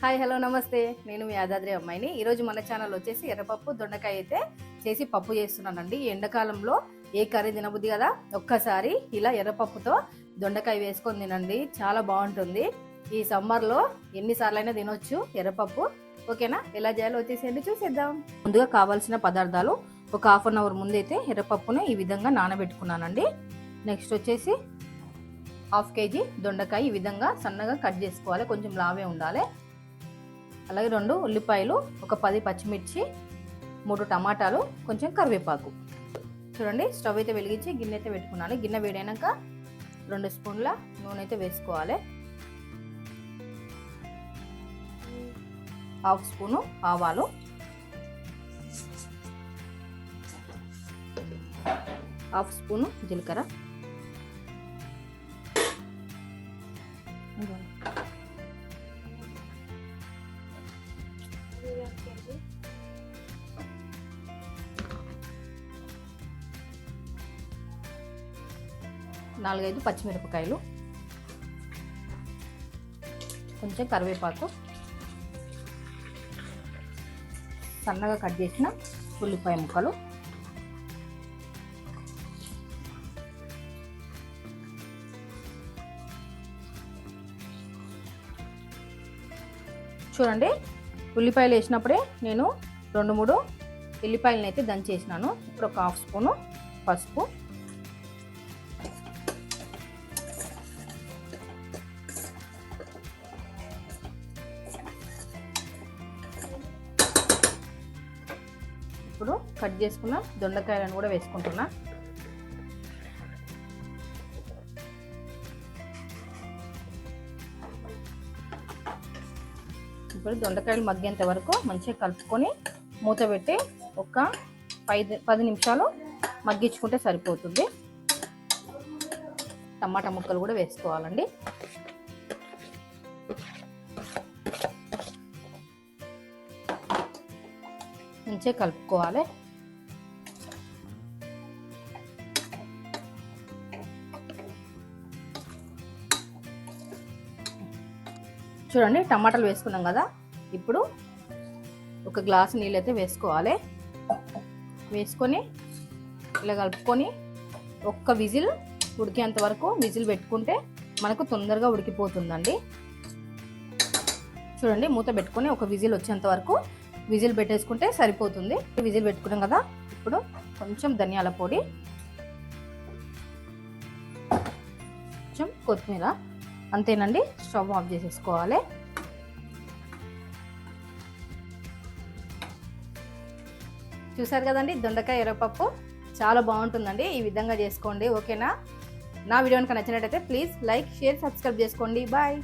Hi hello నమస్తే. నేను మీ యాదాద్రి అమ్మాయిని. ఈరోజు మన ఛానల్ వచ్చేసి ఎర్రపప్పు దొండకాయ అయితే చేసి పప్పు చేస్తున్నానండి. ఎండాకాలంలో ఏ కర్రీ తినబుద్ది కదా? ఒక్కసారి ఇలా ఎర్రపప్పుతో దొండకాయ వేసుకొని తినండి. చాలా బాగుంటుంది. ఈ సమ్మర్లో ఎన్నిసార్లైనా తినొచ్చు ఎర్రపప్పు. ఓకేనా? ఎలా చేయాలో వచ్చేసేయండి చూసేద్దాం. ముందుగా కావాల్సిన పదార్థాలు ఒక హాఫ్ అన్ అవర్ ముందైతే ఎర్రపప్పును ఈ విధంగా నానబెట్టుకున్నానండి. నెక్స్ట్ వచ్చేసి హాఫ్ కేజీ దొండకాయ ఈ విధంగా సన్నగా కట్ చేసుకోవాలి. కొంచెం లావే ఉండాలి. అలాగే రెండు ఉల్లిపాయలు ఒక పది పచ్చిమిర్చి మూడు టమాటాలు కొంచెం కరివేపాకు. చూడండి స్టవ్ అయితే వెలిగించి గిన్నె అయితే పెట్టుకున్నాను. గిన్నె వేడైనాక రెండు స్పూన్ల నూనె అయితే వేసుకోవాలి. హాఫ్ స్పూను ఆవాలు. హాఫ్ స్పూను జీలకర్ర. నాలుగైదు పచ్చిమిరపకాయలు. కొంచెం కరివేపాకు. సన్నగా కట్ చేసిన ఉల్లిపాయ ముక్కలు. చూడండి ఉల్లిపాయలు వేసినప్పుడే నేను రెండు మూడు ఎల్లిపాయలను అయితే దంచేసినాను. ఇప్పుడు ఒక హాఫ్ స్పూను పసుపు. ఇప్పుడు కట్ చేసుకున్న దొండకాయలను కూడా వేసుకుంటున్నా. ఇప్పుడు దొండకాయలు మగ్గేంత వరకు మంచిగా కలుపుకొని మూత పెట్టి ఒక ఐదు పది నిమిషాలు మగ్గించుకుంటే సరిపోతుంది. టమాటా ముక్కలు కూడా వేసుకోవాలండి. మంచిగా కలుపుకోవాలి. చూడండి టమాటాలు వేసుకున్నాం కదా. ఇప్పుడు ఒక గ్లాస్ నీళ్ళు అయితే వేసుకోవాలి. వేసుకొని ఇలా కలుపుకొని ఒక్క విజిల్ ఉడికేంత వరకు విజిల్ పెట్టుకుంటే మనకు తొందరగా ఉడికిపోతుందండి. చూడండి మూత పెట్టుకొని ఒక విజిల్ వచ్చేంత వరకు విజిల్ పెట్టేసుకుంటే సరిపోతుంది. విజిల్ పెట్టుకున్నాం కదా ఇప్పుడు కొంచెం ధనియాల పొడి కొంచెం కొత్తిమీర అంతేనండి స్టవ్ ఆఫ్ చేసేసుకోవాలి. చూసారు కదండి దొండకాయ ఎర్రపప్పు చాలా బాగుంటుందండి ఈ విధంగా చేసుకోండి ఓకేనా? నా వీడియో కనుక నచ్చినట్టయితే ప్లీజ్ లైక్ షేర్ సబ్స్క్రైబ్ చేసుకోండి బాయ్.